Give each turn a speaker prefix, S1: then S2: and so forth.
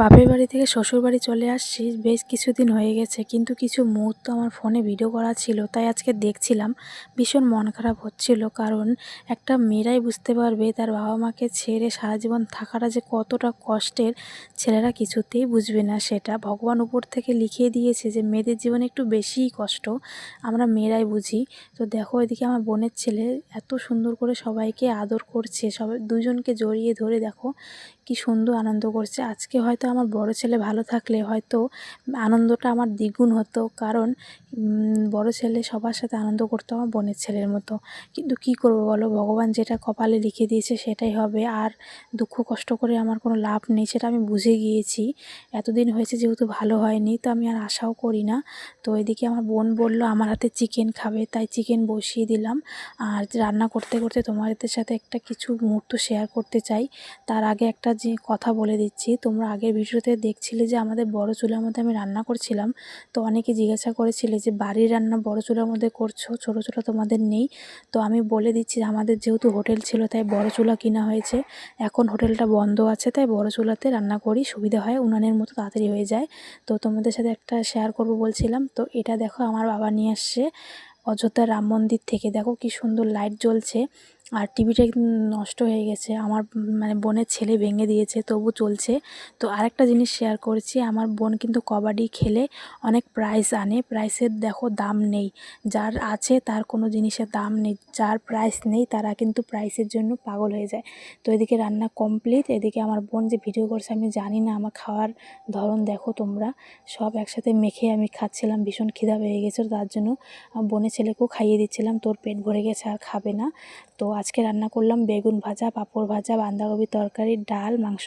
S1: বাপের বাড়ি থেকে শ্বশুর বাড়ি চলে আসছি, বেশ কিছুদিন হয়ে গেছে, কিন্তু কিছু মুহূর্ত আমার ফোনে ভিডিও করা ছিল, তাই আজকে দেখছিলাম, ভীষণ মন খারাপ হচ্ছিল, কারণ একটা মেয়েরাই বুঝতে পারবে তার বাবা মাকে ছেড়ে সারা জীবন থাকাটা যে কতটা কষ্টের, ছেলেরা কিছুতেই বুঝবে না সেটা। ভগবান উপর থেকে লিখিয়ে দিয়েছে যে মেয়েদের জীবনে একটু বেশিই কষ্ট, আমরা মেয়েরাই বুঝি। তো দেখো এদিকে আমার বোনের ছেলে এত সুন্দর করে সবাইকে আদর করছে, সবাই দুজনকে জড়িয়ে ধরে দেখো, কি সুন্দর আনন্দ করছে। আজকে হয়তো আমার বড় ছেলে ভালো থাকলে হয়তো আনন্দটা আমার দ্বিগুণ হতো। কারণ বড় ছেলে সবার সাথে আনন্দ করতো আমার বোনের ছেলের মতো। কিন্তু কি করব বলো? ভগবান যেটা কপালে লিখে দিয়েছে সেটাই হবে। আর দুঃখ কষ্ট করে আমার কোনো লাভ নেই সেটা আমি বুঝে গিয়েছি। এতদিন হয়েছে যেহেতু ভালো হয়নি, তো আমি আর আশাও করি না। তো এদিকে আমার বোন বলল, আমার হাতে চিকেন খাবে। তাই চিকেন বসিয়ে দিলাম। আর রান্না করতে করতে তোমাদের সাথে একটা কিছু মুহূর্ত শেয়ার করতে চাই। তার আগে একটা যে কথা বলে দিচ্ছি। তোমরা আগের ভিডিওতে দেখছিলে যে আমাদের বড় চুলার মধ্যে আমি রান্না করছিলাম। তো অনেকে জিজ্ঞাসা করেছিলে যে, বাড়ির রান্না বড় চুলার মধ্যে করছ? ছোটো ছোটো তোমাদের নেই? তো আমি বলে দিচ্ছি আমাদের যেহেতু হোটেল ছিল, তাই বড় চুলা কিনা হয়েছে। এখন হোটেলটা বন্ধ আছে, তাই বড় চুলাতে রান্না করি, সুবিধা হয়, উনানের মতো তাড়াতাড়ি হয়ে যায়। তো তোমাদের সাথে একটা শেয়ার করব বলছিলাম। তো এটা দেখো, আমার বাবা নিয়ে আসছে অযোধ্যা রাম মন্দির থেকে। দেখো কি সুন্দর লাইট জ্বলছে। আর টিভিটা নষ্ট হয়ে গেছে। আমার মানে বোনের ছেলে ভেঙে দিয়েছে, তবু চলছে। তো আরেকটা জিনিস শেয়ার করছি, আমার বোন কিন্তু কবাডি খেলে অনেক প্রাইজ আনে। প্রাইসের দেখো দাম নেই। যার আছে তার কোনো জিনিসের দাম নেই। যার প্রাইস নেই তারা কিন্তু প্রাইসের জন্য পাগল হয়ে যায়। তো এদিকে রান্না কমপ্লিট এদিকে আমার বোন যে ভিডিও করছে আমি জানি না, আমার খাওয়ার ধরন দেখো তোমরা। সব একসাথে মেখে আমি খাচ্ছিলাম, ভীষণ খিদা পেয়ে গেছিল, তার জন্য বোনের ছেলেকেও খাইয়ে দিচ্ছিলাম, তোর পেট ভরে গেছে, আর খাবে না। তো আজকে রান্না করলাম বেগুন ভাজা পাঁপড় ভাজা বাঁধাকপির তরকারি ডাল মাংস।